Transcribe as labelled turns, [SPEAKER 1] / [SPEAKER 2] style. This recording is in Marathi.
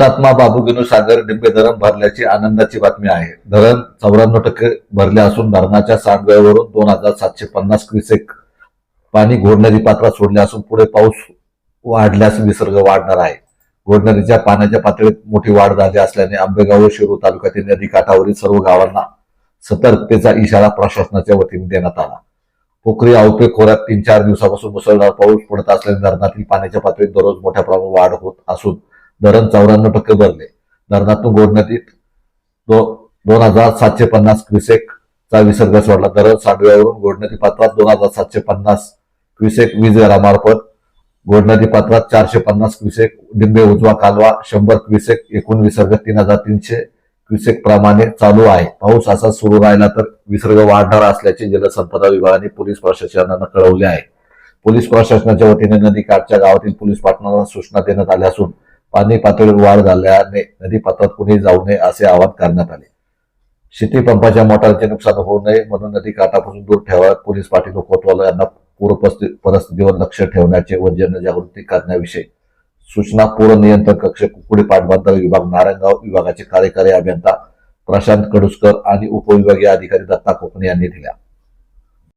[SPEAKER 1] हुतात्मा बाबू गेनू सागर डिंबे धरण भरल्याची आनंदाची बातमी आहे. धरण चौऱ्याण्णव टक्के भरले असून धरणाच्या सांडव्यावरून दोन हजार सातशे पन्नास क्युसेक पाणी घोडनदी पात्रात सोडले असून पुढे पाऊस वाढल्यास विसर्ग वाढणार आहे. घोडनदीच्या पाण्याच्या पातळीत मोठी वाढ झाली असल्याने आंबेगाव व शिरूर तालुक्यातील नदी काठावरील सर्व गावांना सतर्कतेचा इशारा प्रशासनाच्या वतीने देण्यात आला. पोखरी आवपे खोऱ्यात तीन चार दिवसापासून मुसळधार पाऊस पडत असल्याने धरणातील पाण्याच्या पातळीत दररोज मोठ्या प्रमाणात वाढ होत असून धरण चौऱ्याण्णव टक्के भरले. धरणातून घोडनदीत दो दोन हजार सातशे पन्नास क्युसेक चा विसर्ग सोडला. धरण सांडव्यावरून घोडनदी पात्रात दोन हजार सातशे पन्नास क्युसेक वीज घरामार्फत. घोडनदी पात्रात चारशे पन्नास क्युसेक डिंबे उजवा कालवा शंभर क्युसेक एकूण विसर्ग तीन हजार तीनशे क्युसेक प्रमाणे चालू आहे. पाऊस असा सुरू राहिला तर विसर्ग वाढणार असल्याचे जलसंपदा विभागाने पोलीस प्रशासनानं कळवले आहे. पोलीस प्रशासनाच्या वतीने नदीकाठच्या गावातील पोलीस पाटणांना सूचना देण्यात आल्या असून पाणी पातळीत वाढ झाल्याने नदी पात्रात कुणी जाऊ नये असे आवाहन करण्यात आले. शेती पंपाच्या मोटारचे नुकसान होऊ नये म्हणून नदी काठापासून दूर ठेवा पोलीस पाटील व कोतवाल यांना पूर परिस्थितीवर लक्ष ठेवण्याचे व जनजागृती करण्याविषयी सूचना पूर नियंत्रण कक्ष कुकुडी पाटबंधारे विभाग नारायणगाव विभागाचे कार्यकारी अभियंता प्रशांत कडुसकर आणि उपविभागीय अधिकारी दत्ता कोकणे यांनी दिल्या.